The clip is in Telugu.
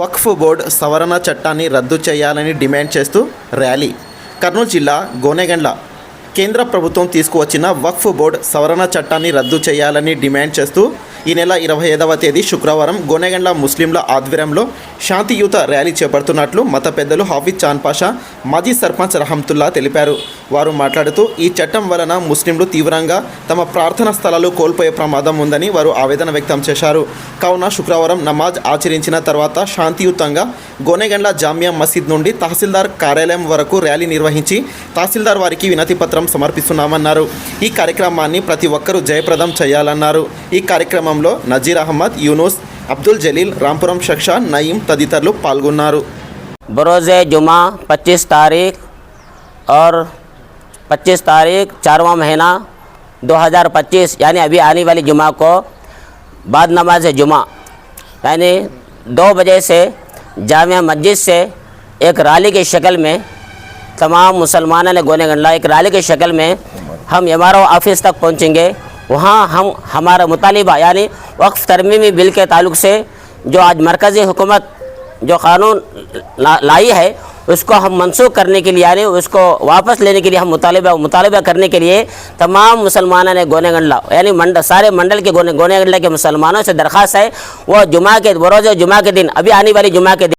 వక్ఫ్ బోర్డు సవరణ చట్టాన్ని రద్దు చేయాలని డిమాండ్ చేస్తూ ర్యాలీ. కర్నూలు జిల్లా గోనెగండ్ల కేంద్ర ప్రభుత్వం తీసుకువచ్చిన వక్ఫ్ బోర్డు సవరణ చట్టాన్ని రద్దు చేయాలని డిమాండ్ చేస్తూ ఈ నెల ఇరవై ఐదవ తేదీ శుక్రవారం గోనెగండ్ల ముస్లింల ఆధ్వర్యంలో శాంతియుత ర్యాలీ చేపడుతున్నట్లు మత పెద్దలు హాఫీజ్ చాన్ పాషా మాజీ సర్పంచ్ రహంతుల్లా తెలిపారు. వారు మాట్లాడుతూ ఈ చట్టం వలన ముస్లింలు తీవ్రంగా తమ ప్రార్థనా స్థలాలు కోల్పోయే ప్రమాదం ఉందని వారు ఆవేదన వ్యక్తం చేశారు. కావున శుక్రవారం నమాజ్ ఆచరించిన తర్వాత శాంతియుతంగా గోనెగండ్ల జామియా మసీద్ నుండి తహసీల్దార్ కార్యాలయం వరకు ర్యాలీ నిర్వహించి తహసీల్దార్ వారికి వినతి పత్రం సమర్పిస్తున్నామన్నారు. ఈ కార్యక్రమాన్ని ప్రతి ఒక్కరూ జయప్రదం చేయాలన్నారు. ఈ కార్యక్రమం కార్యక్రమంలో నజీర్ అహ్మద్ యూనుస్ అబ్దుల్ జలీల్ రాంపురం షక్షా నయీం తదితరులు పాల్గొన్నారు बरोज़ जुमा 25 तारीख और 25 तारीख चारवा महीना 2025 यानी अभी आने वाली जुमा को बाद नमाज जुमा यानी दो बजे से जामिया मस्जिद से एक रैली की शक्ल में तमाम मुसलमानों ने गोने गंडला एक रैली की शक्ल में हम एम ऑफिस तक पहुंचेंगे وہاں ہم ہمارا مطالبہ یعنی وقف ترمیمی بل کے تعلق سے جو آج مرکزی حکومت جو قانون لائی ہے، اس کو ہم منسوخ کرنے کے لیے یعنی اس کو واپس لینے کے لیے ہم مطالبہ مطالبہ کرنے کے لیے تمام مسلمانوں نے گونے گنڈلا یعنی منڈل سارے منڈل کے گونے گونے کے مسلمانوں سے درخواست ہے۔ وہ جمعہ کے بروز جمعہ کے دن، ابھی آنے والی جمعہ کے دن